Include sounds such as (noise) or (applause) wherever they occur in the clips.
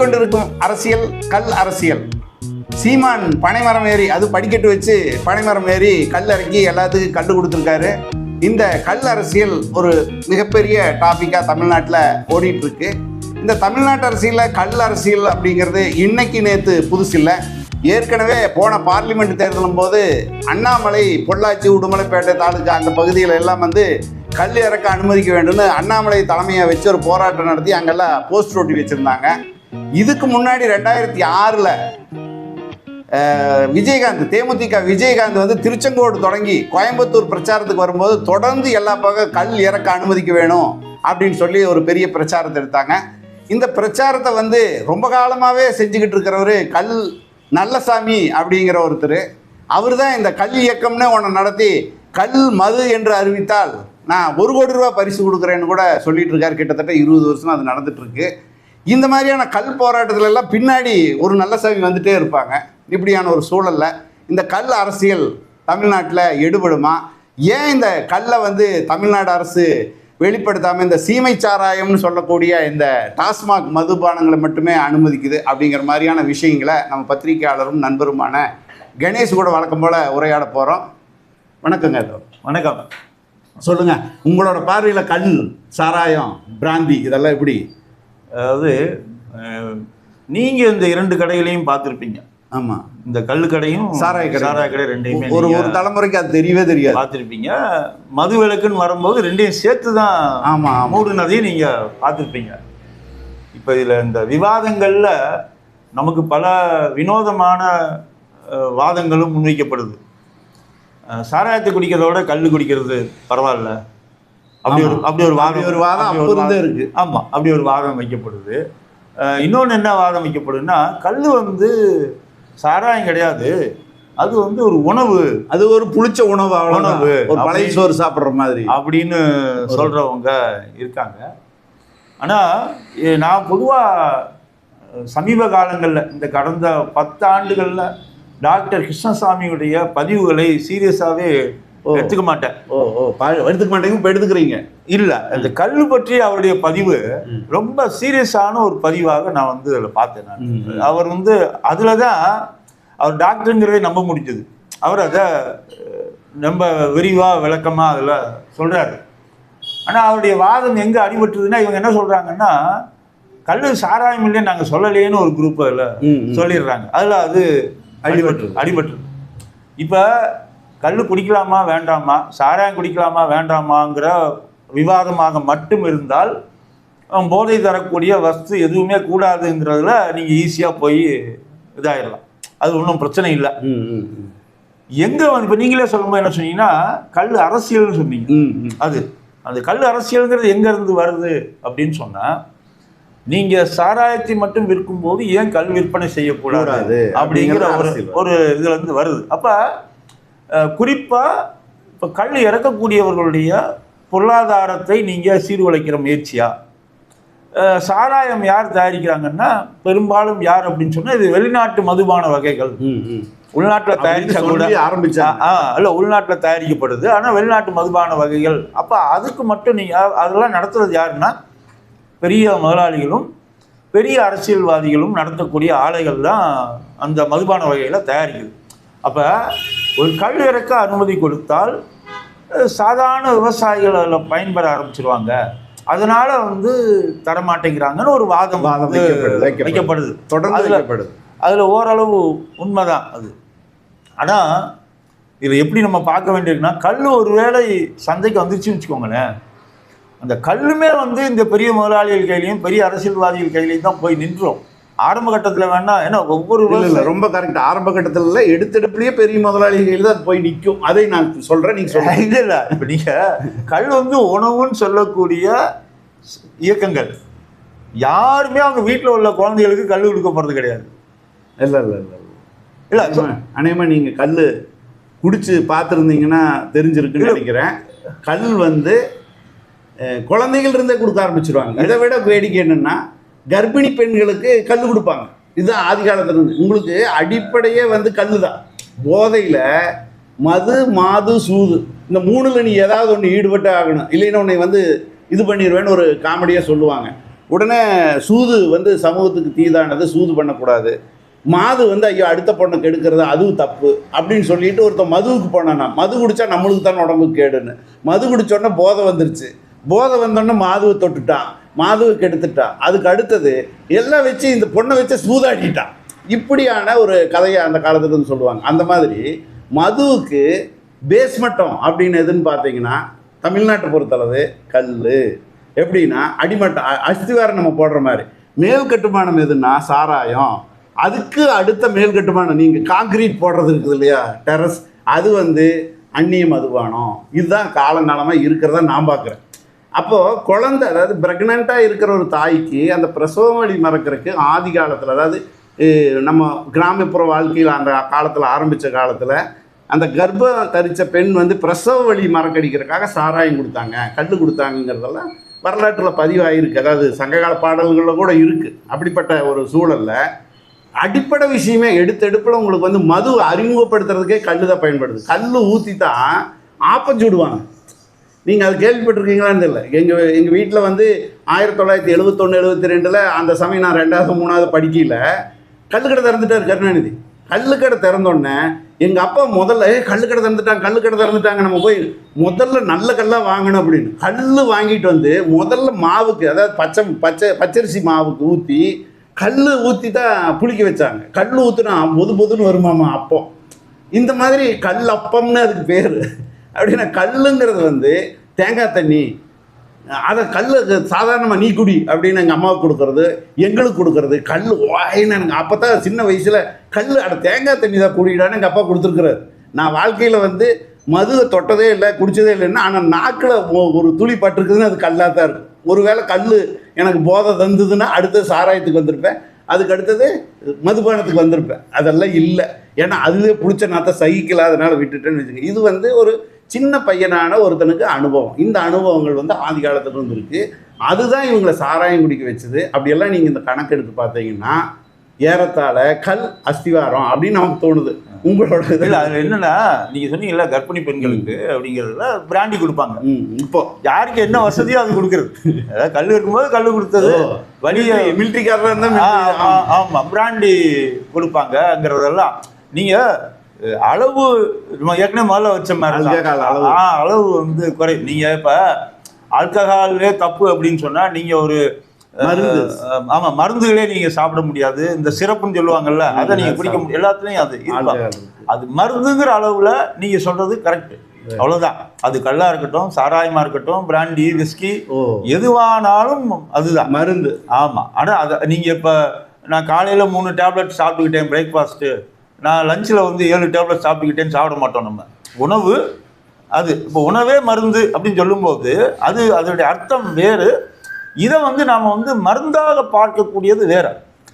கொண்டிருக்கும் அரசியல் கல் அரசியல். சீமான் பனைமரம் ஏறி அது படிக்கட்டு வச்சு பனைமரம் ஏறி கல் இறக்கி எல்லாத்துக்கும் கண்டு கொடுத்துருக்காரு. இந்த கல் அரசியல் ஒரு மிகப்பெரிய டாப்பிக்காக தமிழ்நாட்டில் ஓடிட்டு இருக்கு இந்த தமிழ்நாட்டு அரசியலில் கல் அரசியல் அப்படிங்கிறது இன்னைக்கு நேற்று புதுசு இல்லை. ஏற்கனவே போன பார்லிமெண்ட் தேர்தலும் போது அண்ணாமலை பொள்ளாச்சி உடுமலைப்பேட்டை தாலுக்கா அந்த பகுதியில் எல்லாம் வந்து கல் இறக்க அனுமதிக்க வேண்டும்னு அண்ணாமலை தலைமையை வச்சு ஒரு போராட்டம் நடத்தி அங்கெல்லாம் போஸ்டர் ஒட்டி வச்சுருந்தாங்க. இதுக்கு முன்னாடி ரெண்டாயிரத்தி ஆறில் விஜயகாந்த் தேமுதிக விஜயகாந்த் வந்து திருச்செங்கோடு தொடங்கி கோயம்புத்தூர் பிரச்சாரத்துக்கு வரும்போது தொடர்ந்து எல்லா பக்கம் கல் இறக்க அனுமதிக்க வேணும் அப்படின்னு சொல்லி ஒரு பெரிய பிரச்சாரத்தை எடுத்தாங்க. இந்த பிரச்சாரத்தை வந்து ரொம்ப காலமாகவே செஞ்சுக்கிட்டு இருக்கிறவர் கல் நல்லசாமி அப்படிங்கிற ஒருத்தர். அவர் தான் இந்த கல் இயக்கம்னு ஒன்று நடத்தி கல் மது என்று அறிவித்தால் நான் ஒரு கோடி ரூபா பரிசு கொடுக்குறேன்னு கூட சொல்லிட்டு இருக்காரு. கிட்டத்தட்ட இருபது வருஷம் அது நடந்துட்டு இருக்கு. இந்த மாதிரியான கல் போராட்டத்துல எல்லாம் பின்னாடி ஒரு நல்ல சாமி வந்துட்டே இருப்பாங்க. இப்படியான ஒரு சூழல்ல இந்த கல் அரசியல் தமிழ்நாட்டில் எடுபடுமா? ஏன் இந்த கல்லை வந்து தமிழ்நாடு அரசு வெளிப்படுத்தாமல் இந்த சீமை சாராயம்னு சொல்லக்கூடிய இந்த டாஸ்மாக் மதுபானங்களை மட்டுமே அனுமதிக்குது அப்படிங்கிற மாதிரியான விஷயங்களை நம்ம பத்திரிகையாளரும் நண்பருமான கணேஷ் கூட வழக்கம் போல் உரையாட போகிறோம் வணக்கங்க. வணக்கம். சொல்லுங்க. உங்களோட பார்வையில் கல் சாராயம் பிராந்தி இதெல்லாம் எப்படி? அதாவது அஹ், நீங்க இந்த இரண்டு கடைகளையும் பார்த்துருப்பீங்க. ஆமாம் இந்த கல்லு கடையும் சாராய கடை. சாராய கடை ரெண்டையுமே ஒரு ஒரு தலைமுறைக்கு அது தெரியவே தெரியாது. பார்த்திருப்பீங்க. மது விளக்குன்னு வரும்போது ரெண்டையும் சேர்த்து தான் ஆமா, ஆமா. மூடுனதையும் நீங்க பார்த்திருப்பீங்க. இப்போ இதுல இந்த விவாதங்கள்ல நமக்கு பல வினோதமான வாதங்களும் முன்வைக்கப்படுது. சாராயத்தை குடிக்கிறதோட கல் குடிக்கிறது பரவாயில்ல. அப்படி ஒரு. அப்படி ஒரு வாதம் ஒரு வாதம் அப்போ இருந்தே இருக்கு ஆமாம் அப்படி ஒரு வாதம் வைக்கப்படுது இன்னொன்று என்ன வாதம் வைக்கப்படுதுன்னா கல் வந்து சாராயம் கிடையாது அது வந்து ஒரு உணவு அது ஒரு புளிச்ச உணவு. உணவு. ஒரு பழைய சோறு சாப்பிடுற மாதிரி அப்படின்னு சொல்கிறவங்க இருக்காங்க ஆனால் நான் பொதுவாக சமீப காலங்களில் இந்த கடந்த பத்து ஆண்டுகளில் டாக்டர் கிருஷ்ணசாமியுடைய பதிவுகளை சீரியஸாகவே. எடுத்துக்க மாட்டேன். ஓ ஓ பா- எடுத்துக்க மாட்டேங்க இப்போ எடுத்துக்கிறீங்க. இல்ல அந்த கல் பற்றி அவருடைய பதிவு ரொம்ப சீரியஸான ஒரு பதிவாக நான் வந்து அதில் பார்த்தேன் நான். அவர் வந்து அதுல தான் அவர் டாக்டருங்கிறதே நம்ப முடிஞ்சது. அவர் அதை ரொம்ப விரிவா விளக்கமா அதுல சொல்றாரு. ஆனா அவருடைய வாதம் எங்க அடிபட்டுதுன்னா இவங்க என்ன சொல்றாங்கன்னா கல்லு சாராயம் இல்லைன்னு நாங்க சொல்லலையேன்னு ஒரு குரூப் அதில். சொல்லிடுறாங்க. அதுல அது அடிபட்டுருது. அடிபட்டுருது. இப்போ கல் குடிக்கலாமா வேண்டாமா சாராயம் குடிக்கலாமா வேண்டாமாங்கிற விவாதமாக மட்டும் இருந்தால் போதை தரக்கூடிய வஸ்து எதுவுமே கூடாதுங்கிறதுல நீங்கள் ஈஸியாக போய் இதாயிடலாம் அது ஒன்றும் பிரச்சனை இல்லை. எங்கே வந்து இப்போ நீங்களே சொல்லும்போது என்ன சொன்னீங்கன்னா கல் அரசியல்னு சொன்னீங்க. அது அந்த கல் அரசியல்ங்கிறது எங்க இருந்து வருது அப்படின்னு சொன்னா நீங்க சாராயத்தை மட்டும் விற்கும்போது ஏன் கல் விற்பனை செய்யக்கூடாது கூடாது அப்படிங்கிற ஒரு. ஒரு இதுல இருந்து வருது அப்ப அஹ், குறிப்பா இப்ப கல் இறக்கக்கூடியவர்களுடைய பொருளாதாரத்தை நீங்க சீர்குலைக்கிற முயற்சியா? சாராயம் யார் தயாரிக்கிறாங்கன்னா பெரும்பாலும் யார் அப்படின்னு சொன்னா இது வெளிநாட்டு மதுபான வகைகள். உள்நாட்டில் தயாரிச்சா கூட சொல்லி ஆரம்பிச்சாங்க. ஆ இல்லை உள்நாட்டில் தயாரிக்கப்படுது. ஆனால் வெளிநாட்டு மதுபான வகைகள். அப்போ அதுக்கு மட்டும் நீங்கள் அதெல்லாம் நடத்துறது யாருன்னா பெரிய முதலாளிகளும் பெரிய அரசியல்வாதிகளும் நடத்தக்கூடிய ஆலைகள் தான் அந்த மதுபான வகைகளை தயாரிக்குது. அப்போ ஒரு கல் இறக்க அனுமதி கொடுத்தால் சாதாரண விவசாயிகள் அதில் பயன்பெற ஆரம்பிச்சிருவாங்க. அதனால வந்து தரமாட்டேங்கிறாங்கன்னு ஒரு வாதம் வாதம் வைக்கப்படுது, தொடர்ந்து அதுல- ஓரளவு உண்மைதான் அது. ஆனால் இதில் எப்படி நம்ம பார்க்க வேண்டியிருக்குன்னா கல் ஒருவேளை சந்தைக்கு வந்துச்சுன்னு வச்சுக்கோங்களேன். அந்த கல்லுமே வந்து இந்த பெரிய முதலாளிகள் கையிலையும் பெரிய அரசியல்வாதிகள் கையிலையும் தான் போய் நின்றோம். ஆரம்ப கட்டத்தில் வேணா ஏன்னா ஒவ்வொரு இல்ல ரொம்ப கரெக்ட் ஆரம்ப கட்டத்துல எடுத்தெடுப்புலயே பெரிய முதலாளி கையில தான் போய் நிக்கும். அதை நான் சொல்றேன் நீங்க சொல்லுங்க. (laughs) இல்லை இல்லை. இப்போ நீங்கள் கல் வந்து உணவுன்னு சொல்லக்கூடிய இயக்கங்கள். யாருமே அவங்க வீட்டில் உள்ள குழந்தைகளுக்கு கல் கொடுக்க போகிறது கிடையாது. இல்ல இல்ல இல்ல. இல்ல. இல்லை அநேகமா- அநேகமா நீங்க கல்லு குடிச்சு பார்த்துருந்தீங்கன்னா தெரிஞ்சிருக்குன்னு நினைக்கிறேன். கல் வந்து குழந்தைகள் இருந்தே கொடுக்க ஆரம்பிச்சிருவாங்க. இதை விட வேடிக்கை என்னன்னா கர்ப்பிணி பெண்களுக்கு கல் கொடுப்பாங்க. இதுதான் ஆதிகாலத்தில் உங்களுக்கு அடிப்படையே வந்து கல் தான் போதையில் மது மாது சூது. இந்த மூணுல நீ ஏதாவது ஒன்று ஈடுபட்டு ஆகணும். இல்லைன்னா உன்னை வந்து இது பண்ணிடுவேன்னு ஒரு காமெடியாக சொல்லுவாங்க. உடனே சூது வந்து சமூகத்துக்கு தீதானது சூது பண்ணக்கூடாது. மாது வந்து ஐயோ அடுத்த பொண்ணை கெடுக்கிறது அதுவும் தப்பு அப்படின்னு சொல்லிட்டு ஒருத்தன் மதுவுக்கு போனானா மது குடித்தா நம்மளுக்கு தான் உடம்புக்கு கேடுன்னு. மது குடித்தோடனே போதை வந்துருச்சு. போதை வந்தோடனே மாதுவை தொட்டுட்டான். மாதுவுக்கு எடுத்துட்டான் அதுக்கு அடுத்தது எல்லாம் வச்சு இந்த பொண்ணை வச்சு சூதாடிட்டான் இப்படியான ஒரு கதையை அந்த காலத்துக்கு சொல்லுவாங்க. அந்த மாதிரி மதுவுக்கு பேஸ்மட்டம் அப்படின்னு எதுன்னு பார்த்தீங்கன்னா தமிழ்நாட்டை பொறுத்தளவு கல் எப்படின்னா அடிமட்டம் அஸ்திவாரம் நம்ம போடுற மாதிரி. மேல் கட்டுமானம் எதுன்னா சாராயம். அதுக்கு அடுத்த மேல் கட்டுமானம் நீங்கள் காங்கிரீட் போடுறது இருக்குது இல்லையா? டெரஸ் அது வந்து அந்நிய மதுபானம். இதுதான் காலங்காலமாக இருக்கிறத நான் பார்க்குறேன் அப்போது குழந்தை அதாவது ப்ரெக்னெண்ட்டாக இருக்கிற ஒரு தாய்க்கு அந்த பிரசவ வலி மறக்கிறதுக்கு ஆதி காலத்தில் அதாவது நம்ம கிராமப்புற வாழ்க்கையில் அந்த காலத்தில் ஆரம்பித்த காலத்தில் அந்த கர்ப்பம் தரித்த பெண் வந்து பிரசவ வழி மறக்கடிக்கிறதுக்காக சாராயம் கொடுத்தாங்க. கல் கொடுத்தாங்கங்கிறதெல்லாம் வரலாற்றில் பதிவாகிருக்கு அதாவது சங்ககால பாடல்களில் கூட இருக்குது அப்படிப்பட்ட ஒரு சூழலில் அடிப்படை விஷயமே எடுத்தெடுப்பில் உங்களுக்கு வந்து மது அறிமுகப்படுத்துறதுக்கே கல் தான் பயன்படுது. கல் ஊற்றி தான் ஆப்பம் சுடுவாங்க. நீங்கள் அது கேள்விப்பட்டிருக்கீங்களான்னு தெரியல. எங்கள் எங்கள் வீட்டில் வந்து ஆயிரத்தி தொள்ளாயிரத்தி எழுபத்தொன்று எழுபத்தி ரெண்டில் அந்த சமயம் நான் ரெண்டாவது மூணாவது படிக்கையில் கல்லுக்கடை திறந்துட்டார் கருணாநிதி. கல்லுக்கடை திறந்தோடனே எங்கள் அப்பா முதல்ல ஏ கல்லுக்கடை திறந்துட்டாங்க கல்லுக்கடை திறந்துட்டாங்க நம்ம போய் முதல்ல நல்ல கல்லாக வாங்கணும் அப்படின்னு. கல் வாங்கிட்டு வந்து முதல்ல மாவுக்கு அதாவது பச்சை பச்சை பச்சரிசி மாவுக்கு ஊற்றி கல் ஊற்றி தான் புளிக்க வச்சாங்க. கல் ஊற்றுனா பொது பொதுன்னு வருமாமா அப்போ இந்த மாதிரி கல் அப்பம்னு அதுக்கு பேர். அப்படின்னா கல்லுங்கிறது வந்து தேங்காய் தண்ணி. அதை கல் சாதாரணமாக நீ குடி அப்படின்னு எங்கள் அம்மாவுக்கு கொடுக்குறது எங்களுக்கு கொடுக்குறது கல் வாயின்னு எனக்கு அப்போ தான் சின்ன வயசில் கல் அட தேங்காய் தண்ணி தான் குடிடான்னு எங்கள் அப்பா கொடுத்துருக்குறாரு. நான் வாழ்க்கையில் வந்து மதுவை தொட்டதே இல்லை குடிச்சதே இல்லைன்னா ஆனால் நாக்கில் ஒரு துளி பட்டிருக்குதுன்னு அது கல்லாக தான் இருக்கும். ஒருவேளை கல் எனக்கு போதை தந்ததுன்னா அடுத்தது சாராயத்துக்கு வந்திருப்பேன். அதுக்கு அடுத்தது மதுபானத்துக்கு வந்திருப்பேன். அதெல்லாம் இல்லை. ஏன்னா அதுவே பிடிச்ச நாத்த சகிக்கல அதனால் விட்டுட்டேன்னு வச்சுக்கோங்க. இது வந்து ஒரு சின்ன பையனான ஒருத்தனுக்கு அனுபவம். இந்த அனுபவங்கள் வந்து ஆதி காலத்துல இருந்து இருக்கு அதுதான் இவங்களை சாராயம் குடிக்க வச்சது. அப்படியெல்லாம் நீங்கள் இந்த கணக்கெடுத்து பார்த்தீங்கன்னா ஏறத்தாழ கல் அஸ்திவாரம் அப்படின்னு நமக்கு தோணுது. உங்களோட இதில் அதுல என்னன்னா நீங்க சொன்னீங்கல்ல கர்ப்பிணி பெண்களுக்கு அப்படிங்கறதுல பிராண்டி கொடுப்பாங்க. ம் இப்போ. யாருக்கு என்ன வசதியோ அது கொடுக்கறது. அதாவது கல் இருக்கும்போது கல் கொடுத்தது வழிய மிலிட்ரிக்காரராக ஆ, இருந்தால் ஆ, ஆமா பிராண்டி கொடுப்பாங்கங்கிறதெல்லாம். நீங்க அஹ், அளவு ஏற்கனவே முதல்ல வச்ச மாதிரி அளவு. வந்து குறை. நீங்க இப்ப ஆல்கஹாலே தப்பு அப்படின்னு சொன்னா நீங்க ஒரு ஆமா மருந்துகளே நீங்க சாப்பிட முடியாது. இந்த சிறப்புன்னு சொல்லுவாங்கல்ல அதை நீங்க குடிக்க முடியும் எல்லாத்துலயும் அது அது மருந்துங்கிற அளவுல நீங்க சொல்றது கரெக்ட் அவ்வளவுதான். அது கல்லா இருக்கட்டும் சாராயமா இருக்கட்டும் பிராண்டி விஸ்கி எதுவானாலும் அதுதான். மருந்து. ஆமா. ஆனா அதை நீங்க இப்ப நான் காலையில மூணு டேப்லெட் சாப்பிட்டுக்கிட்டேன் பிரேக்ஃபாஸ்ட்டு நான் லஞ்சில் வந்து ஏழு டேப்லெட் சாப்பிட்டுக்கிட்டேன்னு சாப்பிட மாட்டோம் நம்ம. உணவு அது இப்போ உணவே மருந்து அப்படின்னு சொல்லும்போது அது அதனுடைய அர்த்தம் வேறு. இதை வந்து நாம் வந்து மருந்தாக பார்க்கக்கூடியது வேற.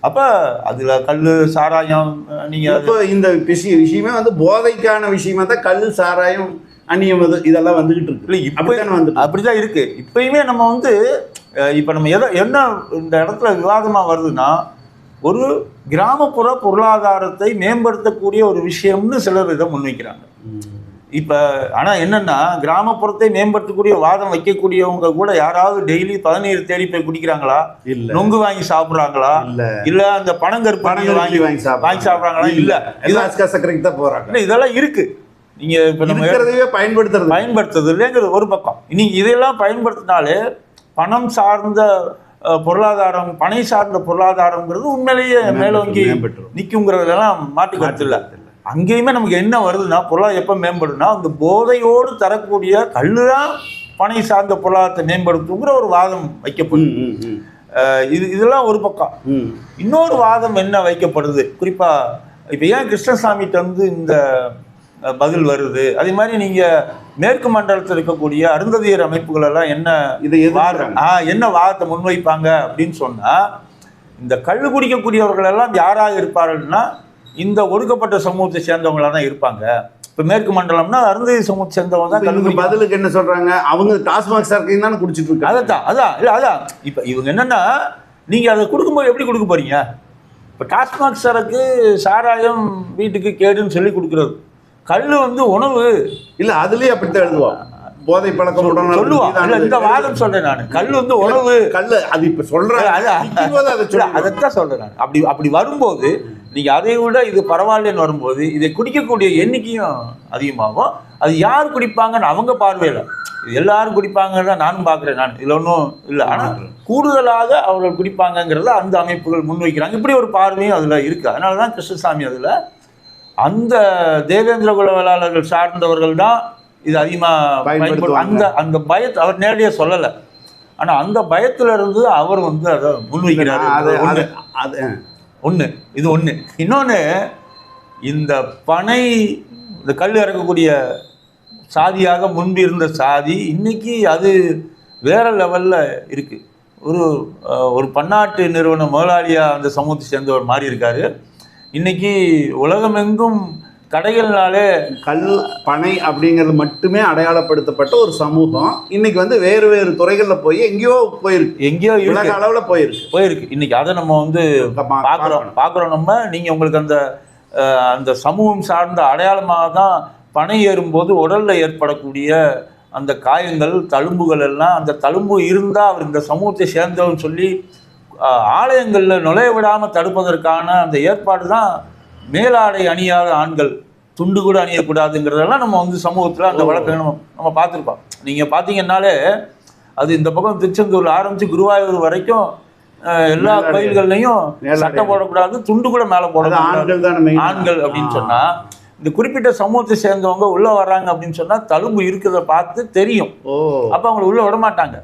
அப்போ அதில் கல் சாராயம் நீங்கள் இப்போ இந்த விஷயம் விஷயமே வந்து போதைக்கான விஷயமா தான் கல் சாராயம் அந்நியமது இதெல்லாம் வந்துகிட்டு இருக்கு. இல்லை இப்போ அப்படித்தானே வந்துட்டு அப்படிதான் இருக்கு. இப்பயுமே நம்ம வந்து இப்ப நம்ம எதை என்ன இந்த இடத்துல விவாதமா வருதுன்னா ஒரு கிராமப்புற பொருளாதாரத்தை மேம்படுத்தக்கூடிய ஒரு விஷயம்னு சிலர் இதை முன்வைக்கிறாங்க. இப்ப ஆனா என்னன்னா கிராமப்புறத்தை மேம்படுத்தக்கூடிய வாதம் வைக்கக்கூடியவங்க கூட யாராவது டெய்லி பதினீர் தேடி போய் குடிக்கிறாங்களா? இல்ல. நொங்கு வாங்கி சாப்பிடுறாங்களா? இல்ல. இல்ல அந்த பனங்கருப்பு பணம் வாங்கி வாங்கி சாப்பிடுறாங்க. வாங்கி சாப்பிடுறாங்களா? இல்ல. இதெல்லாம் சக்கரைக்கு தான் போறாங்க. இல்ல, இதெல்லாம் இருக்கு. நீங்க இப்ப நம்ம இருக்கிறதையே பயன்படுத்துறது. பயன்படுத்துறது இல்லைங்கிறது ஒரு பக்கம். இனி இதெல்லாம் பயன்படுத்தினாலே பணம் சார்ந்த பொருளாதாரம் பனை சார்ந்த பொருளாதாரங்கிறது உண்மையிலேயே மேலோங்கி. நிற்குங்கிறதெல்லாம் மாட்டு கருத்து இல்லை அங்கேயுமே நமக்கு என்ன வருதுன்னா பொருளாதாரம் எப்போ மேம்படும்னா அந்த போதையோடு தரக்கூடிய கல்லு தான் பனை சார்ந்த பொருளாதாரத்தை மேம்படுத்துங்கிற ஒரு வாதம் வைக்கப்படும். இது இதெல்லாம் ஒரு பக்கம். இன்னொரு வாதம் என்ன வைக்கப்படுது? குறிப்பா இப்போ ஏன் கிருஷ்ணசாமிகிட்ட வந்து இந்த பதில் வருது. அதே மாதிரி நீங்க மேற்கு மண்டலத்தில் இருக்கக்கூடிய அருந்ததியர் அமைப்புகள் எல்லாம் என்ன இதை என்ன வாதத்தை முன்வைப்பாங்க அப்படின்னு சொன்னா இந்த கள்ளு குடிக்கக்கூடியவர்கள் எல்லாம் யாராக இருப்பார்கள்னா இந்த ஒடுக்கப்பட்ட சமூகத்தை சேர்ந்தவங்களா தான் இருப்பாங்க. இப்போ மேற்கு மண்டலம்னா அருந்ததி சமூகத்தை சேர்ந்தவங்க தான் குடிக்க பதிலுக்கு என்ன சொல்றாங்க? அவங்க டாஸ்மாக் சரக்கையும் தானே குடிச்சிட்டு இருக்காங்க. அதான் அதான் இல்லை அதான். இப்போ இவங்க என்னன்னா நீங்க அதை கொடுக்கும்போது எப்படி கொடுக்க போறீங்க? இப்போ டாஸ்மாக் சரக்கு சாராயம் வீட்டுக்கு கேடுன்னு சொல்லி கொடுக்குறது. கல் வந்து உணவு. இல்ல அதுலயே அப்படித்தான் எழுதுவோம் போதை பழக்கம் இல்ல இந்த வாதம் சொல்றேன் நான். கல் வந்து உணவு. கல்லு அது இப்ப சொல்றேன். அதைத்தான் சொல்றேன் நான். அப்படி அப்படி வரும்போது நீங்க அதை விட இது பரவாயில்லன்னு வரும்போது இதை குடிக்கக்கூடிய எண்ணிக்கையும் அதிகமாகும். அது யார் குடிப்பாங்கன்னு அவங்க பார்வையில. எல்லாரும் குடிப்பாங்கன்னு தான் நானும் பார்க்குறேன் நான். இதில் ஒன்றும் இல்லை. ஆனால் கூடுதலாக அவர்கள் குடிப்பாங்கங்கிறத அந்த அமைப்புகள் முன்வைக்கிறாங்க. இப்படி ஒரு பார்வையும் அதில் இருக்குது அதனால தான் கிருஷ்ணசாமி அதில் அந்த தேவேந்திர குல வேளாளர்கள் சார்ந்தவர்கள் தான் இது அதிகமாக பயன்படுத்தும். அந்த அந்த பயத்தை அவர் நேரடியாக சொல்லலை. ஆனால் அந்த பயத்துல இருந்து அவர் வந்து அதை முன்வைக்கிறாரு. அது. அது ஒன்று இது ஒன்று இன்னொன்று இந்த பனை இந்த கல் இறக்கக்கூடிய சாதியாக முன்பு இருந்த சாதி இன்னைக்கு அது வேற லெவலில் இருக்குது ஒரு ஒரு பன்னாட்டு நிறுவன முதலாளியாக அந்த சமூகத்தை சேர்ந்தவர் மாறி இருக்காரு இன்னைக்கு உலகமெங்கும் கடைகள்னாலே கல் பனை அப்படிங்கிறது மட்டுமே அடையாளப்படுத்தப்பட்ட ஒரு சமூகம். இன்னைக்கு வந்து வேறு வேறு துறைகள்ல போய் எங்கேயோ போயிருக்கு. எங்கேயோ உலக அளவுல போயிருக்கு. போயிருக்கு. இன்னைக்கு அதை நம்ம வந்து பார்க்குறோம். பார்க்குறோம். நம்ம நீங்கள் உங்களுக்கு அந்த அந்த சமூகம் சார்ந்த அடையாளமாக தான் பனை ஏறும்போது உடலில் ஏற்படக்கூடிய அந்த காயங்கள் தழும்புகள் எல்லாம் அந்த தழும்பு இருந்தால் அவர் இந்த சமூகத்தை சேர்ந்தவன்னு சொல்லி ஆலயங்களில் நுழைய விடாமல் தடுப்பதற்கான அந்த ஏற்பாடு தான் மேலாடை அணியாத ஆண்கள் துண்டு கூட அணியக்கூடாதுங்கிறதெல்லாம் நம்ம வந்து சமூகத்தில் அந்த வழக்கை நம்ம நம்ம பார்த்துருப்போம் நீங்கள் பார்த்தீங்கன்னாலே அது இந்த பக்கம் திருச்செந்தூர் ஆரம்பித்து குருவாயூர் வரைக்கும் எல்லா. கோயில்கள்லையும். சட்டை போடக்கூடாது துண்டு கூட மேலே போடக்கூடாது. ஆண்கள் அப்படின்னு ஆ. சொன்னா இந்த குறிப்பிட்ட சமூகத்தை சேர்ந்தவங்க உள்ள வர்றாங்க அப்படின்னு சொன்னா தழும்பு இருக்கிறத பார்த்து தெரியும். அப்ப அவங்களை உள்ள விட மாட்டாங்க.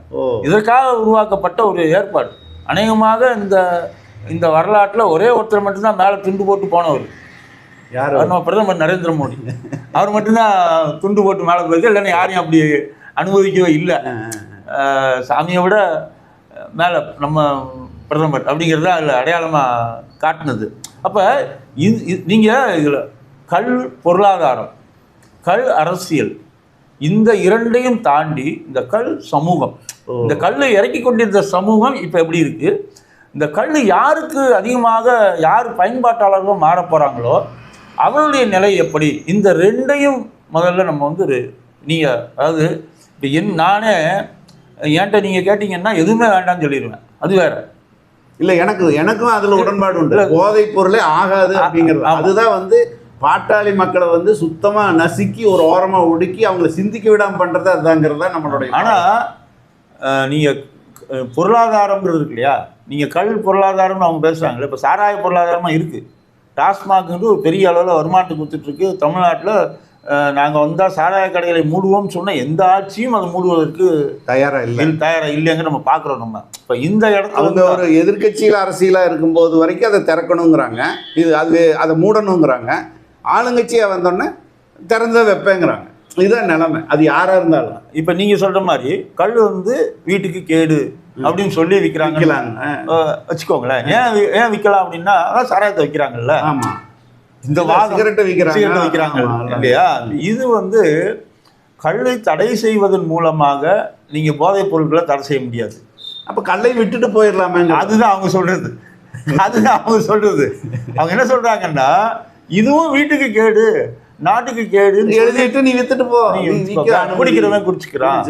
இதற்காக உருவாக்கப்பட்ட ஒரு ஏற்பாடு. அநேகமாக இந்த இந்த வரலாற்றுல ஒரே ஒருத்தர் மட்டும்தான் மேல துண்டு போட்டு போனவர். யாரு? நம்ம பிரதமர் நரேந்திர மோடி. அவர் மட்டும்தான் துண்டு போட்டு மேலே போயிருக்கு இல்லைன்னா யாரையும் அப்படி அனுமதிக்கவே இல்லை. சாமியை விட மேலே நம்ம பிரதமர் அப்படிங்கிறத அதில் அடையாளமாக காட்டுனது. அப்போ இது நீங்கள் இதில் கல் பொருளாதாரம் கல் அரசியல் இந்த இரண்டையும் தாண்டி இந்த கல் சமூகம். இந்த கல்லை இறக்கி கொண்டிருந்த சமூகம் இப்போ எப்படி இருக்கு? இந்த கல் யாருக்கு அதிகமாக யார் பயன்பாட்டாளர்கள் மாற போகிறாங்களோ அவருடைய நிலை எப்படி? இந்த ரெண்டையும் முதல்ல நம்ம வந்து நீங்கள் அதாவது இப்போ என் நானே என்கிட்ட நீங்கள் கேட்டிங்கன்னா எதுவுமே வேண்டாம்னு சொல்லிடுவேன் அது வேற. இல்ல எனக்கு எனக்கும் அதுல உடன்பாடு உண்டு. போதைப் பொருளே ஆகாது அப்படிங்கிறது. அதுதான் வந்து பாட்டாளி மக்களை வந்து சுத்தமா நசுக்கி ஒரு ஓரமா ஒடுக்கி அவங்கள சிந்திக்க விடாம பண்றது அதுதாங்கிறது தான் நம்மளுடைய ஆனால் நீங்கள் பொருளாதாரங்கிறது இருக்கு இல்லையா? நீங்கள் கல் பொருளாதாரம்னு அவங்க பேசுகிறாங்களே இப்போ சாராய பொருளாதாரமாக இருக்குது டாஸ்மாக்ங்கிறது ஒரு பெரிய அளவில் வருமானத்தை கொடுத்துட்ருக்கு தமிழ்நாட்டில் நாங்கள் வந்தால் சாராய கடைகளை மூடுவோம்னு சொன்ன எந்த ஆட்சியும் அதை மூடுவதற்கு தயாரா இல்ல. இல் தயாராக இல்லைங்க நம்ம பார்க்குறோம் நம்ம. இப்போ இந்த இடத்துல அவங்க ஒரு எதிர்க்கட்சியில் அரசியலா இருக்கும்போது வரைக்கும் அதை திறக்கணுங்கிறாங்க. இது அது அதை மூடணுங்கிறாங்க. ஆளுங்கட்சியா வந்தோடனே திறந்த வைப்பேங்கிறாங்க. இதுதான் நிலைமை. அது யாரா இருந்தாலும். இப்போ நீங்கள் சொல்கிற மாதிரி கல் வந்து வீட்டுக்கு கேடு அப்படின்னு சொல்லி விற்கிறாங்க வச்சுக்கோங்களேன். ஏன் ஏன் விற்கலாம் அப்படின்னா அதான் சாராயத்தை வைக்கிறாங்கல்ல. ஆமா. இந்த சிகரெட்டை விற்கிறாங்க அதெல்லாம். இல்லையா? இது வந்து கல்லை தடை செய்வதன் மூலமாக நீங்க போதைப் பொருட்களை தடை செய்ய முடியாது. அப்ப கல்லை விட்டுட்டு போயிடலாமேங்க. அதுதான் அவங்க சொல்றது. அதுதான் அவங்க சொல்றது. அவங்க என்ன சொல்றாங்கன்னா இதுவும் வீட்டுக்கு கேடு. நாட்டுக்கு கேடு எழுதிட்டு நீ வித்துட்டு போ. குடிக்கிறவன் குடிச்சுக்கிறான்.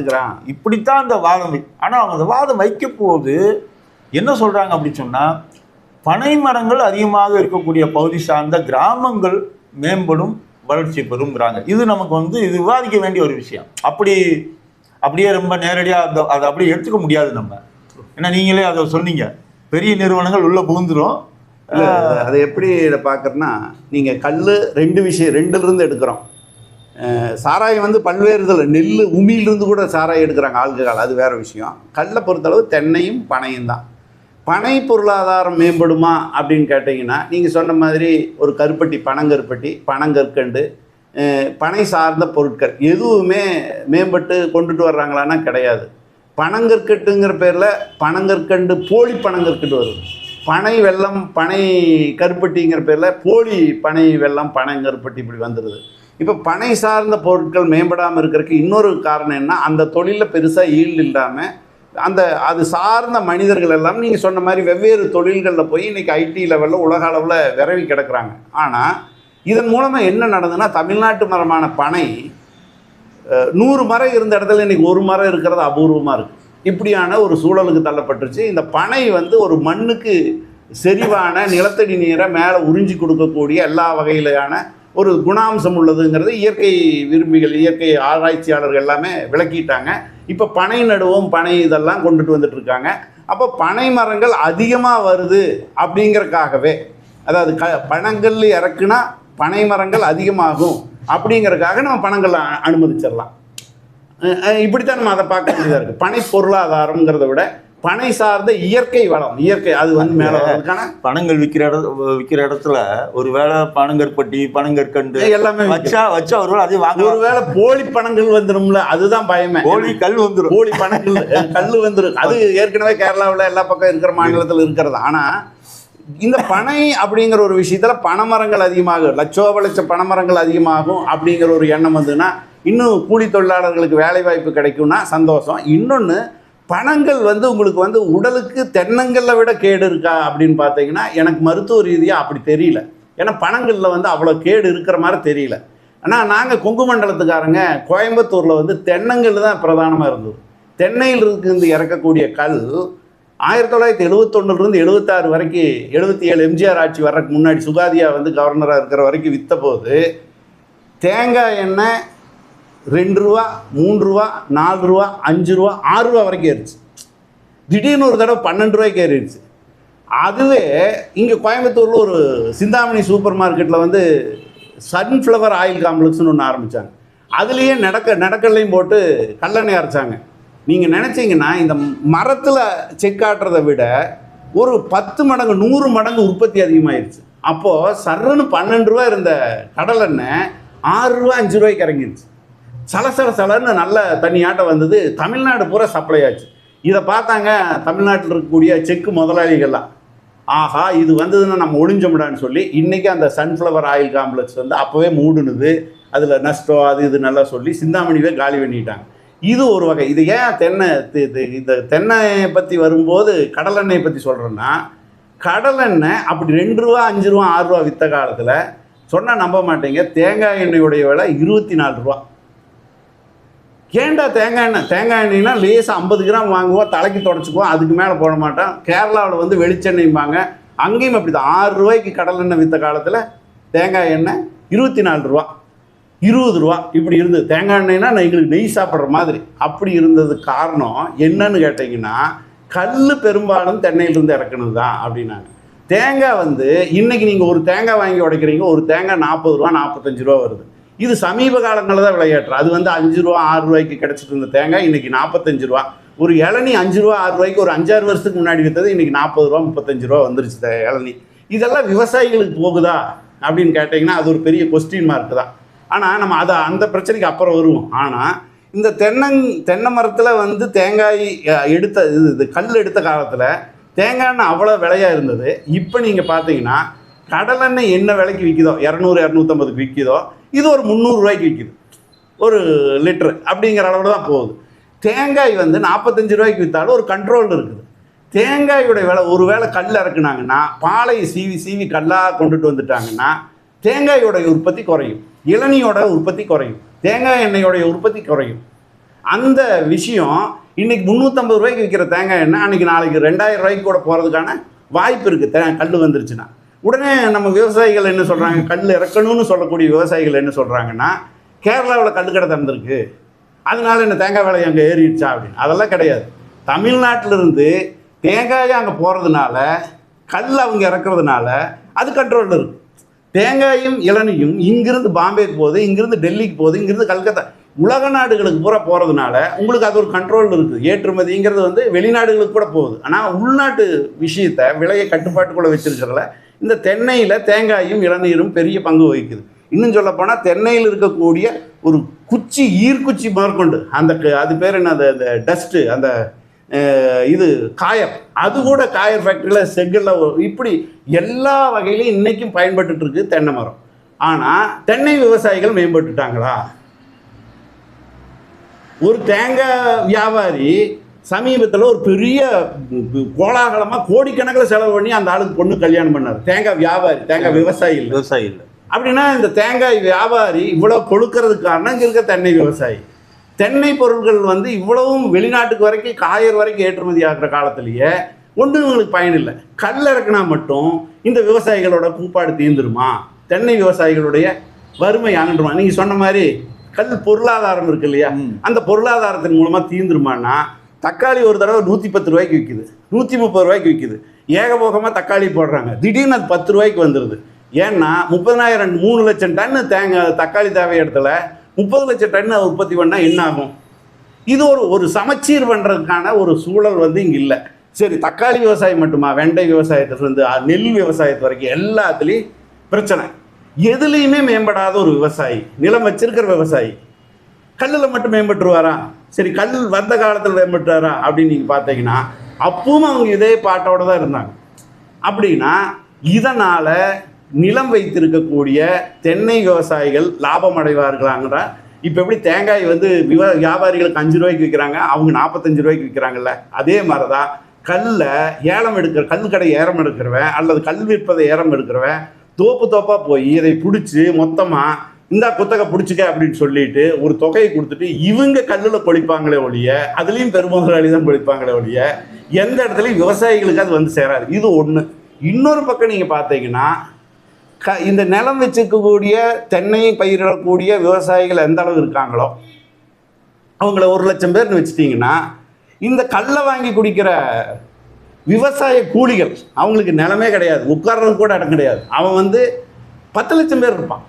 இப்படித்தான் அந்த வாதம் வை- ஆனா அவங்க அந்த வாதம் வைக்க போது என்ன சொல்றாங்க அப்படின்னு சொன்னா பனை மரங்கள் அதிகமாக இருக்கக்கூடிய பகுதி சார்ந்த கிராமங்கள் மேம்படும் வளர்ச்சி பெறுங்கிறாங்க இது நமக்கு வந்து இது விவாதிக்க வேண்டிய ஒரு விஷயம். அப்படி அப்படியே ரொம்ப நேரடியாக அந்த அதை அப்படியே எடுத்துக்க முடியாது நம்ம. ஏன்னா நீங்களே அதை சொன்னீங்க. பெரிய நிறுவனங்கள் உள்ள புகுந்துரும். இல்ல, அது- எப்படி இதை பார்க்கறேன்னா நீங்க கல் ரெண்டு விஷயம் ரெண்டுல இருந்து எடுக்கிறோம் சாராயம் வந்து பல்வேறு இதில் நெல் உமியிலிருந்து கூட சாராயம் எடுக்கிறாங்க ஆல்கஹால் அது வேற விஷயம். கல்லை பொறுத்தளவு தென்னையும் பனையும் தான். பனை பொருளாதாரம் மேம்படுமா அப்படின்னு கேட்டிங்கன்னா நீங்கள் சொன்ன மாதிரி ஒரு கருப்பட்டி பனங்கருப்பட்டி பனங்கற்கண்டு பனை சார்ந்த பொருட்கள் எதுவுமே மேம்பட்டு கொண்டுட்டு வர்றாங்களான்னா கிடையாது. பனங்கற்கட்டுங்கிற பேரில் பனங்கற்கண்டு போலி பனங்கற்கண்டு வருது. பனை வெள்ளம் பனை கருப்பட்டிங்கிற பேரில் போலி பனை வெள்ளம் பனை கருப்பட்டி இப்படி வந்துடுது இப்போ பனை சார்ந்த பொருட்கள் மேம்படாமல் இருக்கிறதுக்கு இன்னொரு காரணம் என்ன? அந்த தொழிலில் பெருசாக ஈல்டு இல்லாமல் அந்த அது சார்ந்த மனிதர்கள் எல்லாம் நீங்கள் சொன்ன மாதிரி வெவ்வேறு தொழில்களில் போய் இன்றைக்கி ஐடி லெவலில் உலக அளவில் விரவி கிடக்குறாங்க. ஆனால் இதன் மூலமாக என்ன நடந்ததுன்னா தமிழ்நாட்டு மரமான பனை நூறு மரம் இருந்த இடத்துல இன்றைக்கி ஒரு மரம் இருக்கிறது அபூர்வமாக இருக்குது இப்படியான ஒரு சூழலுக்கு தள்ளப்பட்டுருச்சு. இந்த பனை வந்து ஒரு மண்ணுக்கு செறிவான நிலத்தடி நீரை மேலே உறிஞ்சி கொடுக்கக்கூடிய எல்லா வகையிலான ஒரு குணாம்சம் உள்ளதுங்கிறது இயற்கை விரும்பிகள் இயற்கை ஆராய்ச்சியாளர்கள் எல்லாமே விளக்கிட்டாங்க. இப்போ பனை நடுவோம் பனை இதெல்லாம் கொண்டுட்டு வந்துட்டுருக்காங்க. அப்போ பனை மரங்கள் அதிகமாக வருது அப்படிங்கறக்காகவே அதாவது க பணங்கள் இறக்குனா பனை மரங்கள் அதிகமாகும் அப்படிங்கறக்காக நம்ம பணங்கள் அனுமதிச்சிடலாம். இப்படித்தான் நம்ம அதை பார்க்க வேண்டியதாக இருக்குது பனை பொருளாதாரம்ங்கிறத விட பனை சார்ந்த இயற்கை வளம் இயற்கை அது வந்து மேலே அதுக்கான பணங்கள் விற்கிற இட விற்கிற இடத்துல ஒருவேளை பனங்கற்பட்டி பனங்கற்கண்டு எல்லாமே. வச்சா வச்சா ஒருவேளை அதையும் வாங்க ஒருவேளை போலி பணங்கள் வந்துடும்ல அதுதான் பயமே. கோழி கல் வந்துடும் போலி பணங்கள் கல்லு வந்துடும் அது ஏற்கனவே கேரளாவில் எல்லா பக்கம் இருக்கிற மாநிலத்தில் இருக்கிறது. ஆனால் இந்த பனை அப்படிங்கிற ஒரு விஷயத்துல பனைமரங்கள் அதிகமாகும். லட்சோப லட்ச பனைமரங்கள் அதிகமாகும் அப்படிங்கிற ஒரு எண்ணம் வந்துன்னா இன்னும் கூலி தொழிலாளர்களுக்கு வேலை வாய்ப்பு கிடைக்கும்னா சந்தோஷம். இன்னொன்று பணங்கள் வந்து உங்களுக்கு வந்து உடலுக்கு தென்னங்களில் விட கேடு இருக்கா அப்படின்னு பார்த்தீங்கன்னா எனக்கு மருத்துவ ரீதியாக அப்படி தெரியல. ஏன்னா பணங்களில் வந்து அவ்வளோ கேடு இருக்கிற மாதிரி தெரியல. ஆனால் நாங்கள் கொங்கு மண்டலத்துக்காரங்க கோயம்புத்தூரில் வந்து தென்னங்கல் தான் பிரதானமாக இருந்தது. தென்னையில் இருந்து இறக்கக்கூடிய கல் ஆயிரத்தி தொள்ளாயிரத்தி எழுபத்தொன்னுலேருந்து எழுபத்தாறு வரைக்கும் எழுபத்தி ஏழு எம்ஜிஆர் ஆட்சி வர்றதுக்கு முன்னாடி சுகாதியா வந்து கவர்னராக இருக்கிற வரைக்கும் விற்ற போது தேங்காய் எண்ணெய் ரெண்டு ரூபா மூன்று ரூபா நாலு ரூபா அஞ்சு ரூபா ஆறு ரூபா வரைக்கும் ஏறிச்சு திடீர்னு ஒரு தடவை பன்னெண்டு ரூபாய்க்கு ஏறிடுச்சு. அதுவே இங்கே கோயம்புத்தூரில் ஒரு சிந்தாமணி சூப்பர் மார்க்கெட்டில் வந்து சன்ஃப்ளவர் ஆயில் காம்ப்ளெக்ஸ்னு ஒன்று ஆரம்பித்தாங்க அதுலேயே நடக்க நடக்கல்லையும் போட்டு கல்லெண்ணெய் அரைச்சாங்க. நீங்கள் நினச்சிங்கன்னா இந்த மரத்தில் செக்காட்டுறதை விட ஒரு பத்து மடங்கு நூறு மடங்கு உற்பத்தி அதிகமாகிடுச்சு அப்போது சர்ருன்னு பன்னெண்டு ரூபா இருந்த கடலெண்ணெய் ஆறு ரூபா அஞ்சு ரூபாய்க்கு இறங்கிருச்சு. சலசல சலன்னு நல்ல தண்ணியாட்டம் வந்தது. தமிழ்நாடு பூரா சப்ளை ஆச்சு. இதை பார்த்தாங்க தமிழ்நாட்டில் இருக்கக்கூடிய செக்கு முதலாளிகள்லாம். ஆஹா இது வந்ததுன்னா நம்ம ஒழிஞ்சோம்டான்னு சொல்லி இன்றைக்கி அந்த சன்ஃப்ளவர் ஆயில் காம்ப்ளெக்ஸ் வந்து அப்போவே மூடுனுது. அதில் நஷ்டம் அது இது நல்லா சொல்லி சிந்தாமணியில் காலி பண்ணிட்டாங்க. இது ஒரு வகை. இது ஏன் தென்னை இந்த தென்னையை பற்றி வரும்போது கடலெண்ணெயை பற்றி சொல்கிறேன்னா கடலெண்ணெய் அப்படி ரெண்டு ரூபா அஞ்சு ரூபா ஆறு ரூபா விற்ற காலத்தில் சொன்னால் நம்ப மாட்டேங்க. தேங்காய் எண்ணெயுடைய விலை இருபத்தி நாலு ரூபா. ஏன்டா தேங்காய் எண்ணெய்? தேங்காய் எண்ணெய்னா லேசாக ஐம்பது கிராம் வாங்குவோம் தலைக்கு தொடச்சிக்குவோம் அதுக்கு மேலே போட மாட்டோம் கேரளாவில் வந்து வெளிச்செண்ணெய்பாங்க அங்கேயும் அப்படி தான் ஆறு ரூபாய்க்கு கடல் எண்ணெய் விற்ற காலத்தில் தேங்காய் எண்ணெய் இருபத்தி நாலு ரூபா. இருபது ரூபா. இப்படி இருந்தது. தேங்காய் எண்ணெய்னா நான் எங்களுக்கு நெய் சாப்பிட்ற மாதிரி. அப்படி இருந்தது காரணம் என்னன்னு கேட்டிங்கன்னா கல் பெரும்பாலும் தென்னையிலிருந்து இறக்குனது தான் அப்படின்னாங்க. தேங்காய் வந்து இன்றைக்கி நீங்கள் ஒரு தேங்காய் வாங்கி உடைக்கிறீங்க ஒரு தேங்காய் நாற்பது ரூபா நாற்பத்தஞ்சு ரூபா வருது. இது சமீப காலங்களில் தான் விளையாட்டுறோம் அது வந்து அஞ்சு ரூபா ஆறு ரூபாய்க்கு கிடச்சிட்டு இருந்த தேங்காய் இன்றைக்கி நாற்பத்தஞ்சு ரூபா. ஒரு இளநி அஞ்சு ரூபா ஆறு ரூபாய்க்கு ஒரு அஞ்சாறு வருஷத்துக்கு முன்னாடி விற்றது இன்றைக்கி நாற்பது ரூபா முப்பத்தஞ்சு ரூபா வந்துருச்சு இளநி. இதெல்லாம் விவசாயிகளுக்கு போகுதா அப்படின்னு கேட்டிங்கன்னா அது ஒரு பெரிய கொஸ்டின் மார்க் தான். ஆனால் நம்ம அதை அந்த பிரச்சனைக்கு அப்புறம் வருவோம். ஆனால் இந்த தென்னங் தென்னை மரத்தில் வந்து தேங்காய் எடுத்த இது இது கல் எடுத்த காலத்தில் தேங்காய் எண்ணெய் அவ்வளோ விலையாக இருந்தது. இப்போ நீங்கள் பார்த்தீங்கன்னா கடலெண்ணெய் என்ன விலைக்கு விற்கிதோ இரநூறு இரநூத்தம்பதுக்கு விற்கிதோ இது ஒரு முந்நூறுரூவாய்க்கு விற்கிது ஒரு லிட்டரு அப்படிங்கிற அளவில் தான் போகுது. தேங்காய் வந்து நாற்பத்தஞ்சு ரூபாய்க்கு விற்றாலும் ஒரு கண்ட்ரோல் இருக்குது. தேங்காயோட விலை ஒரு வேளை கல் இறக்குனாங்கன்னா பாலை சீவி சீவி கல்லாக கொண்டுட்டு வந்துட்டாங்கன்னா தேங்காயோடைய உற்பத்தி குறையும். இளநியோட உற்பத்தி குறையும். தேங்காய் எண்ணெயோடைய உற்பத்தி குறையும். அந்த விஷயம் இன்னைக்கு முந்நூற்றம்பது ரூபாய்க்கு விற்கிற தேங்காய் எண்ணெய் அன்னைக்கு நாளைக்கு ரெண்டாயிரம் ரூபாய்க்கு கூட போகிறதுக்கான வாய்ப்பு இருக்குது தே கல் வந்துருச்சுன்னா. உடனே நம்ம விவசாயிகள் என்ன சொல்கிறாங்க கல் இறக்கணும்னு சொல்லக்கூடிய விவசாயிகள் என்ன சொல்கிறாங்கன்னா கேரளாவில் கல் கடை திறந்திருக்கு. அதனால என்ன தேங்காய் விலை அங்கே ஏறிடுச்சா அப்படின்னு. அதெல்லாம் கிடையாது. தமிழ்நாட்டிலிருந்து தேங்காயை அங்கே போகிறதுனால கல் அவங்க இறக்குறதுனால அது கண்ட்ரோலில் இருக்கு. தேங்காயும் இளநியும் இங்கிருந்து பாம்பேக்கு போகுது இங்கிருந்து டெல்லிக்கு போகுது இங்கிருந்து கல்கத்தா. உலக நாடுகளுக்கு பூரா போகிறதுனால உங்களுக்கு அது ஒரு கண்ட்ரோல் இருக்குது ஏற்றுமதிங்கிறது வந்து வெளிநாடுகளுக்கு கூட போகுது. ஆனால் உள்நாட்டு விஷயத்தை விலையை கட்டுப்பாட்டுக்குள்ளே வச்சிருக்கிறதுல இந்த தென்னையில் தேங்காயும் இளநீரும் பெரிய பங்கு வகிக்குது. இன்னும் சொல்லப்போனால் தென்னையில் இருக்கக்கூடிய ஒரு குச்சி ஈர்க்குச்சி மேற்கொண்டு அந்த க- அது பேர் என்ன அந்த அந்த டஸ்ட்டு அந்த இது காயர் அது கூட காயர் ஃபேக்ட்ரியில் செங்கல்ல இப்படி எல்லா வகையிலையும் இன்றைக்கும் பயன்பட்டுருக்கு தென்னை மரம். ஆனால் தென்னை விவசாயிகள் மேம்பட்டுட்டாங்களா? ஒரு தேங்காய் வியாபாரி சமீபத்தில் ஒரு பெரிய கோலாகலமாக கோடிக்கணக்கில் செலவு பண்ணி அந்த ஆளுக்கு பொண்ணு கல்யாணம் பண்ணார். தேங்காய் வியாபாரி தேங்காய் விவசாயி இல்லை. விவசாயி இல்லை. அப்படின்னா இந்த தேங்காய் வியாபாரி இவ்வளோ கொழுக்கிறதுக்கு காரணம் இங்கே இருக்க தென்னை விவசாயி. தென்னை பொருட்கள் வந்து இவ்வளவும் வெளிநாட்டுக்கு வரைக்கும் காயர் வரைக்கும் ஏற்றுமதி ஆகிற காலத்திலேயே ஒன்றும் இவங்களுக்கு பயன் இல்லை. கல் இறக்குனா மட்டும் இந்த விவசாயிகளோட கூப்பாடு தீர்ந்துருமா? தென்னை விவசாயிகளுடைய வறுமை அகன்றுமா? நீங்கள் சொன்ன மாதிரி கல் பொருளாதாரம் இருக்கு இல்லையா. அந்த பொருளாதாரத்தின் மூலமாக தீர்ந்துருமான்னா தக்காளி ஒரு தடவை நூற்றி பத்து ரூபாய்க்கு விற்கிது நூற்றி முப்பது ரூபாய்க்கு விற்கிது ஏகபோகமாக தக்காளி போடுறாங்க. திடீர்னு அது பத்து ரூபாய்க்கு வந்துடுது ஏன்னா முப்பதனாயிரம் மூணு லட்சம் டன்னு தேங்காய் தக்காளி தேவை இடத்துல முப்பது லட்சம் டன்னு உற்பத்தி பண்ணால் என்ன ஆகும்? இது ஒரு ஒரு சமச்சீர் பண்ணுறதுக்கான ஒரு சூழல் வந்து இங்கே இல்லை. சரி தக்காளி விவசாயம் மட்டுமா? வெண்டை விவசாயத்துலேருந்து நெல் விவசாயத்து வரைக்கும் எல்லாத்துலேயும் பிரச்சனை. எதுலேயுமே மேம்படாத ஒரு விவசாயி நிலம் வச்சிருக்கிற விவசாயி கல்லில் மட்டும் மேம்பட்டுருவாரா? சரி கல் வந்த காலத்தில் மேம்பட்டுறாரா அப்படின்னு நீங்கள் பார்த்தீங்கன்னா அப்பவும் அவங்க இதே பாட்டோட தான் இருந்தாங்க. அப்படின்னா இதனால் நிலம் வைத்திருக்கக்கூடிய தென்னை விவசாயிகள் லாபம் அடைவார்களாங்கிற இப்போ எப்படி தேங்காய் வந்து விவ வியாபாரிகளுக்கு அஞ்சு ரூபாய்க்கு விற்கிறாங்க அவங்க நாற்பத்தஞ்சு ரூபாய்க்கு விற்கிறாங்கல்ல அதே மாதிரி தான் கல்லில் ஏலம் எடுக்கிற கல் கடை ஏரம் எடுக்கிறவன் அல்லது கல் விற்பதை ஏரம் எடுக்கிறவன் தோப்பு தோப்பாக போய் இதை பிடிச்சி மொத்தமாக இந்த குத்தகை பிடிச்சிக்க அப்படின்னு சொல்லிட்டு ஒரு தொகையை கொடுத்துட்டு இவங்க கல்லில் கொளிப்பாங்களே ஒழிய அதுலேயும் பெருமுதலாளி தான் கொளிப்பாங்களே ஒழிய எந்த இடத்துலையும் விவசாயிகளுக்கு அது வந்து சேராது. இது ஒன்று இன்னொரு பக்கம் நீங்கள் பார்த்தீங்கன்னா க இந்த நிலம் வச்சிருக்கக்கூடிய தென்னையை பயிரிடக்கூடிய விவசாயிகள் எந்த அளவு இருக்காங்களோ அவங்கள ஒரு லட்சம் பேர்னு வச்சுட்டிங்கன்னா இந்த கல்லை வாங்கி குடிக்கிற விவசாய கூலிகள் அவங்களுக்கு நிலமே கிடையாது. உட்கார்றது கூட இடம் கிடையாது. அவன் வந்து பத்து லட்சம் பேர் இருப்பான்.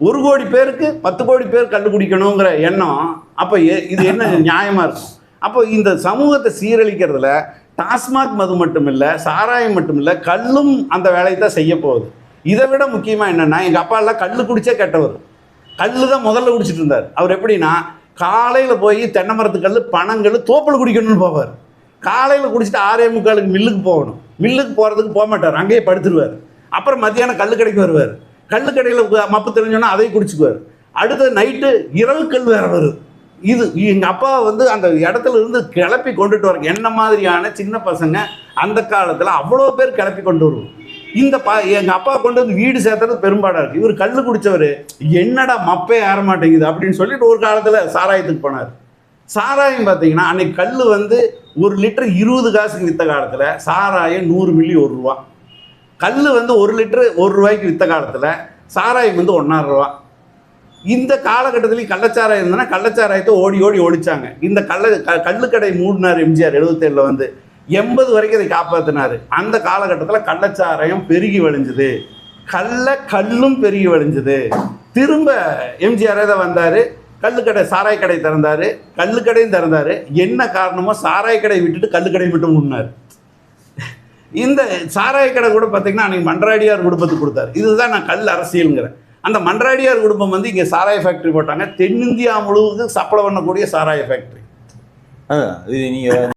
ஒரு கோடி பேருக்கு பத்து கோடி பேர் கல் குடிக்கணுங்கிற எண்ணம் அப்போ இது என்ன (laughs) நியாயமாக இருக்கும்? அப்போ இந்த சமூகத்தை சீரழிக்கிறதுல டாஸ்மாக் மது மட்டும் இல்லை சாராயம் மட்டும் இல்லை கல்லும் அந்த வேலையை தான் செய்ய போகுது. இதை விட முக்கியமாக என்னென்னா எங்கள் அப்பா எல்லாம் கல் குடிச்சே கெட்டவர். கல் தான் முதல்ல குடிச்சிட்டு இருந்தார். அவர் எப்படின்னா காலையில் போய் தென்னை கல் பனங்கல் தோப்பில் குடிக்கணும்னு போவார். காலையில் குடிச்சிட்டு ஆறே முக்காலுக்கு மில்லுக்கு போகணும். மில்லுக்கு போகிறதுக்கு போக மாட்டார் அங்கேயே படுத்துருவார். அப்புறம் மத்தியானம் கல் கடைக்கு வருவார். கல் கடையில் மப்பு தெரிஞ்சோன்னா அதை குடிச்சுக்குவார். அடுத்த நைட்டு இரவு கல் வேற வரும் இது எங்கள் அப்பா வந்து அந்த இடத்துல இருந்து கிளப்பி கொண்டுட்டு வர என்ன மாதிரியான சின்ன பசங்க அந்த காலத்தில் அவ்வளோ பேர் கிளப்பி கொண்டு வருவோம் இந்த ப எங்கள் அப்பா கொண்டு வந்து வீடு சேர்த்துறது பெரும்பாடாக இருக்குது இவர் கல் குடித்தவர் என்னடா மப்பே ஏற மாட்டேங்குது அப்படின்னு சொல்லிட்டு ஒரு காலத்தில் சாராயத்துக்கு போனார். சாராயம் பார்த்தீங்கன்னா அன்னைக்கு கல் வந்து ஒரு லிட்டர் இருபது காசுக்கு விற்ற காலத்தில் சாராயம் நூறு மில்லி ஒரு ரூபா. கல் வந்து ஒரு லிட்டரு ஒரு ரூபாய்க்கு விற்ற காலத்தில் சாராயம் வந்து ஒன்றரை ரூபா. இந்த காலகட்டத்திலையும் கள்ளச்சாராயம் இருந்ததுன்னா கள்ளச்சாராயத்தை ஓடி ஓடி ஒழிச்சாங்க. இந்த கள்ள க கள்ளுக்கடை மூடினார் எம்ஜிஆர் எழுபத்தேழில் வந்து எண்பது வரைக்கும் அதை காப்பாற்றினார் அந்த காலகட்டத்தில் கள்ளச்சாராயம் பெருகி வழிஞ்சுது. கள்ள கல்லும் பெருகி வழிஞ்சுது. திரும்ப எம்ஜிஆர் தான் வந்தார். கல்லுக்கடை சாராய கடை திறந்தார். கல்லுக்கடையும் திறந்தார். என்ன காரணமோ சாராய கடை விட்டுட்டு கல்லுக்கடை மட்டும் முன்னார் இந்த சாராய கடை கூட பார்த்தீங்கன்னா அன்னைக்கு மன்றாடியார் குடும்பத்துக்கு கொடுத்தாரு. இதுதான் நான் கல் அரசியலுங்கிறேன் அந்த மன்றாடியார் குடும்பம் வந்து இங்கே சாராய ஃபேக்ட்ரி போட்டாங்க. தென்னிந்தியா முழுவதும் சப்ளை பண்ணக்கூடிய சாராய ஃபேக்ட்ரி அதான் இது நீங்கள்